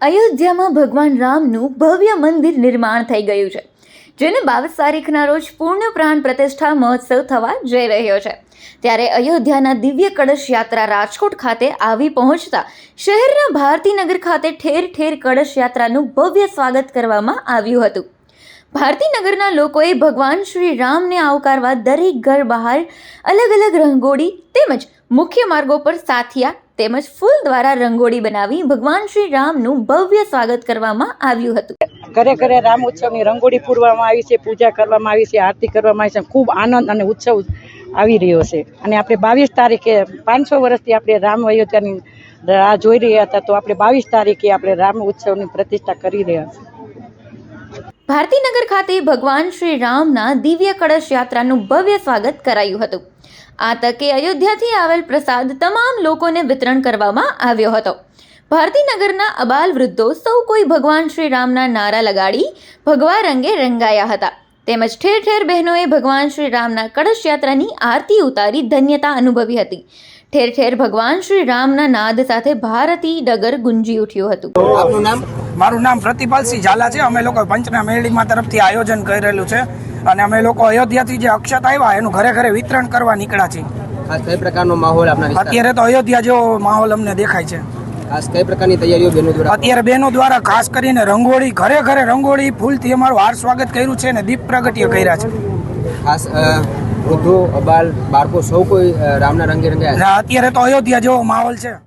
અયોધ્યામાં ભગવાન રામનું ભવ્ય મંદિર નિર્માણ થઈ ગયું છે, જેને બાવીસ તારીખના રોજ પૂર્ણ પ્રાણ પ્રતિષ્ઠા મહોત્સવ થવા જઈ રહ્યો છે. ત્યારે અયોધ્યાના દિવ્ય કળશ યાત્રા રાજકોટ ખાતે આવી પહોંચતા શહેરના ભારતીનગર ખાતે ઠેર ઠેર કળશ યાત્રાનું ભવ્ય સ્વાગત કરવામાં આવ્યું હતું. ભારતીનગરના લોકોએ ભગવાન શ્રી રામને આવકારવા દરેક ઘર બહાર અલગ અલગ રંગોળી તેમજ મુખ્ય માર્ગો પર સાથિયા તેમજ ફૂલ દ્વારા રંગોળી બનાવી ભગવાન શ્રી રામનું ભવ્ય સ્વાગત કરવામાં આવ્યું હતું. ઘરે ઘરે રામ ઉત્સવની રંગોળી પૂરવામાં આવી છે, પૂજા કરવામાં આવી છે, આરતી કરવામાં આવી છે. ખૂબ આનંદ અને ઉત્સવ આવી રહ્યો છે. અને આપણે બાવીસ તારીખે પાંચસો વર્ષથી આપણે રામ અયોધ્યાની રાહ જોઈ રહ્યા હતા, તો આપણે બાવીસ તારીખે આપણે રામ ઉત્સવની પ્રતિષ્ઠા કરી રહ્યા છીએ. ભારતીનગર ખાતે ભગવાન શ્રી રામના દિવ્ય કળશ યાત્રાનું ભવ્ય સ્વાગત કરાયું હતું. આ તકે અયોધ્યાથી આવેલ પ્રસાદ તમામ લોકોને વિતરણ કરવામાં આવ્યો હતો. ભારતીનગરના અબાલ વૃદ્ધો સૌ કોઈ ભગવાન શ્રી રામના નારા લગાડી ભગવા રંગે રંગાયા હતા. તેમજ ઠેર ઠેર બહેનોએ ભગવાન શ્રી રામના કળશ યાત્રાની આરતી ઉતારી ધન્યતા અનુભવી હતી. ઠેર ઠેર ભગવાન શ્રી રામના નાદ સાથે ભારતી ડગર ગુંજી ઉઠ્યું હતું. આપનું નામ? મારું નામ પ્રતિપાલસિંહ ઝાલા છે. અમે લોકો પંચના મેળીમાં તરફથી આયોજન કરેલું છે અને અમે લોકો અયોધ્યાથી જે અક્ષત આવ્યા એનું ઘરે ઘરે વિતરણ કરવા નીકળ્યા છીએ. ખાસ કઈ પ્રકારનો માહોલ આપના અત્યારે તો અયોધ્યા જેવો માહોલ અમને દેખાય છે. ખાસ કઈ પ્રકારની તૈયારીઓ બહેનો દ્વારા? અત્યારે બહેનો દ્વારા ખાસ કરીને રંગોળી ઘરે ઘરે રંગોળી ફૂલથી અમારું હાર સ્વાગત કર્યું છે અને દીપ પ્રગટ્ય કર્યા છે. ખાસ વૃદ્ધો અબાલ બાળકો સૌ કોઈ રામના રંગે રંગે અત્યારે તો અયોધ્યા જેવો માહોલ છે.